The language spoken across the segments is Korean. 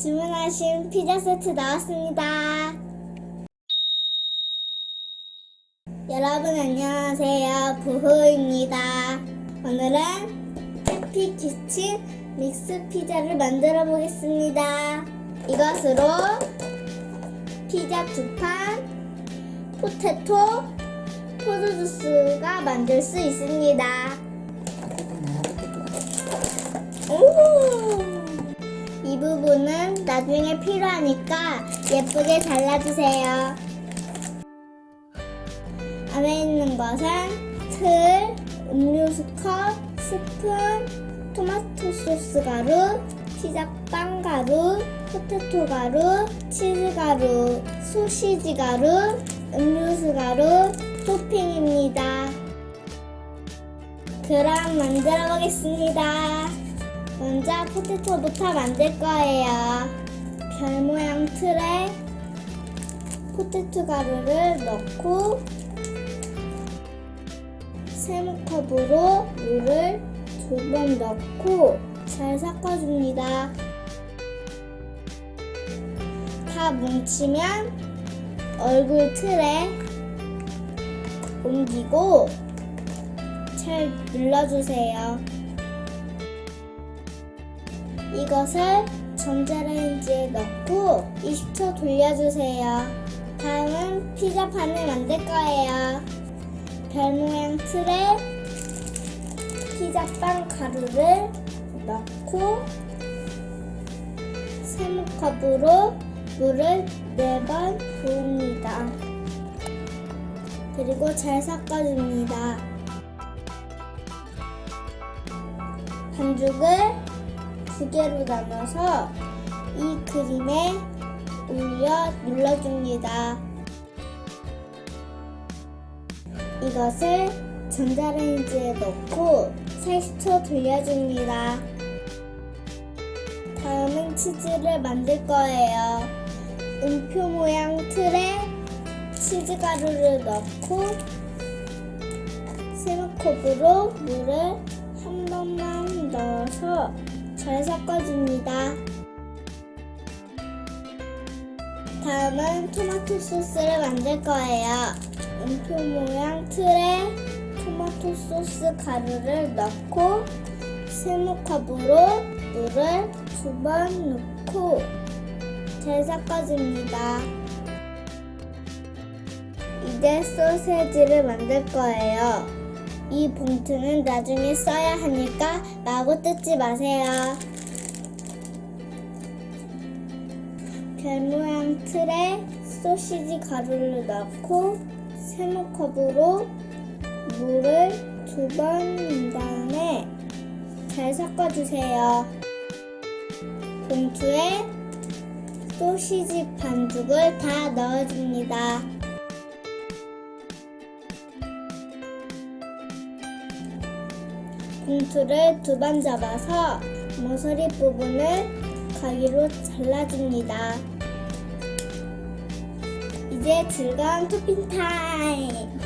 주문하신 피자 세트 나왔습니다. 여러분 안녕하세요. 부호입니다. 오늘은 해피 키친 믹스 피자를 만들어 보겠습니다. 이것으로 피자 두 판, 포테토, 포도 주스가 만들 수 있습니다. 오! 나중에 필요하니까 예쁘게 잘라주세요. 안에 있는 것은 틀, 음료수 컵, 스푼, 토마토 소스 가루, 피자빵 가루, 포테토 가루, 치즈 가루, 소시지 가루, 음료수 가루, 토핑입니다. 그럼 만들어 보겠습니다. 먼저 포테토부터 만들 거예요. 별 모양 틀에 포테토 가루를 넣고 세모컵으로 물을 두 번 넣고 잘 섞어줍니다. 다 뭉치면 얼굴 틀에 옮기고 잘 눌러주세요. 이것을 전자레인지에 넣고 20초 돌려주세요. 다음은 피자판을 만들 거예요. 별 모양 틀에 피자빵 가루를 넣고 세모컵으로 물을 4번 부읍니다. 그리고 잘 섞어줍니다. 반죽을 두 개로 나눠서 이 그림에 올려 눌러줍니다. 이것을 전자레인지에 넣고 40초 돌려줍니다. 다음은 치즈를 만들 거예요. 음표 모양 틀에 치즈 가루를 넣고 세모컵으로 물을 한 번만 넣어서 잘 섞어줍니다. 다음은 토마토 소스를 만들 거예요. 음표 모양 틀에 토마토 소스 가루를 넣고 세모컵으로 물을 두 번 넣고 잘 섞어줍니다. 이제 소세지를 만들 거예요. 이 봉투는 나중에 써야 하니까 마구 뜯지 마세요. 별 모양 틀에 소시지 가루를 넣고 세모컵으로 물을 두 번 넣은 다음에 잘 섞어주세요. 봉투에 소시지 반죽을 다 넣어줍니다. 봉투를 두번 잡아서 모서리 부분을 가위로 잘라줍니다. 이제 즐거운 토핑 타임!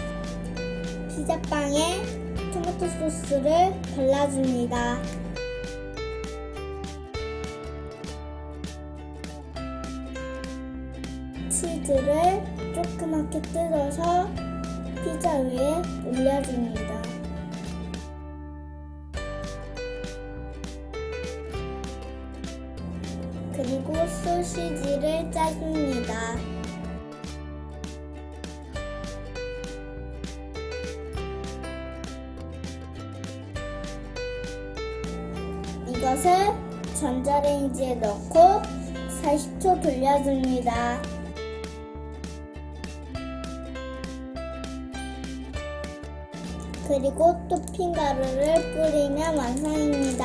피자빵에 토마토 소스를 발라줍니다. 치즈를 조그맣게 뜯어서 피자 위에 올려줍니다. 그리고 소시지를 짜줍니다. 이것을 전자레인지에 넣고 40초 돌려줍니다. 그리고 토핑 가루를 뿌리면 완성입니다.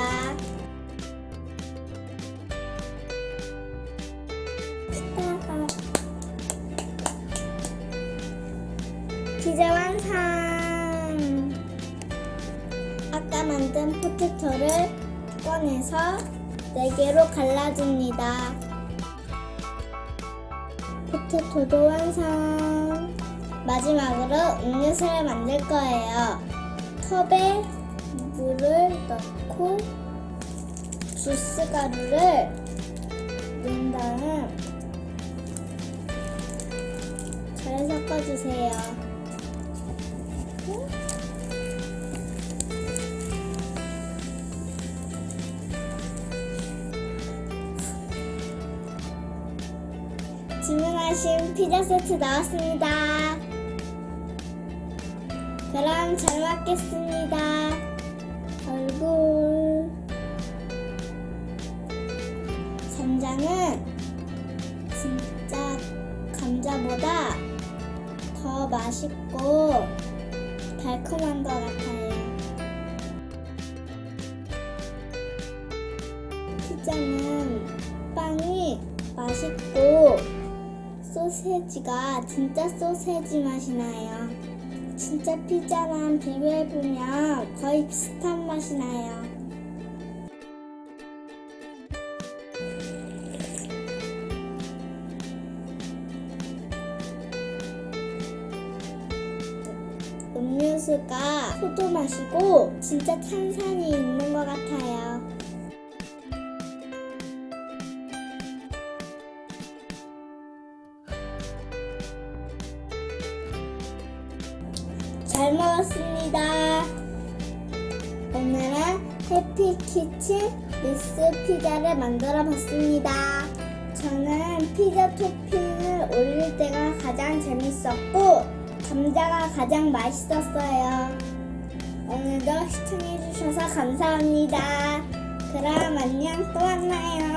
무자완 산 아까 만든 포테토를 꺼내서 4개로 갈라줍니다. 포테토도 완성! 마지막으로 음료수를 만들 거예요. 컵에 물을 넣고 주스 가루를 넣은 다음 잘 섞어주세요. 주문하신 피자 세트 나왔습니다. 그럼 잘 먹겠습니다. 얼굴. 감자는 진짜 감자보다 더 맛있고 달콤한 것 같아요. 피자는 빵이 맛있고 소세지가 진짜 소세지 맛이 나요. 진짜 피자랑 비교해보면 거의 비슷한 맛이 나요. 음료수가 포도 맛이고 진짜 탄산이 있는 것 같아요. 잘 먹었습니다. 오늘은 해피키친 미스 피자를 만들어 봤습니다. 저는 피자 토핑을 올릴 때가 가장 재밌었고, 감자가 가장 맛있었어요. 오늘도 시청해주셔서 감사합니다. 그럼 안녕 또 만나요.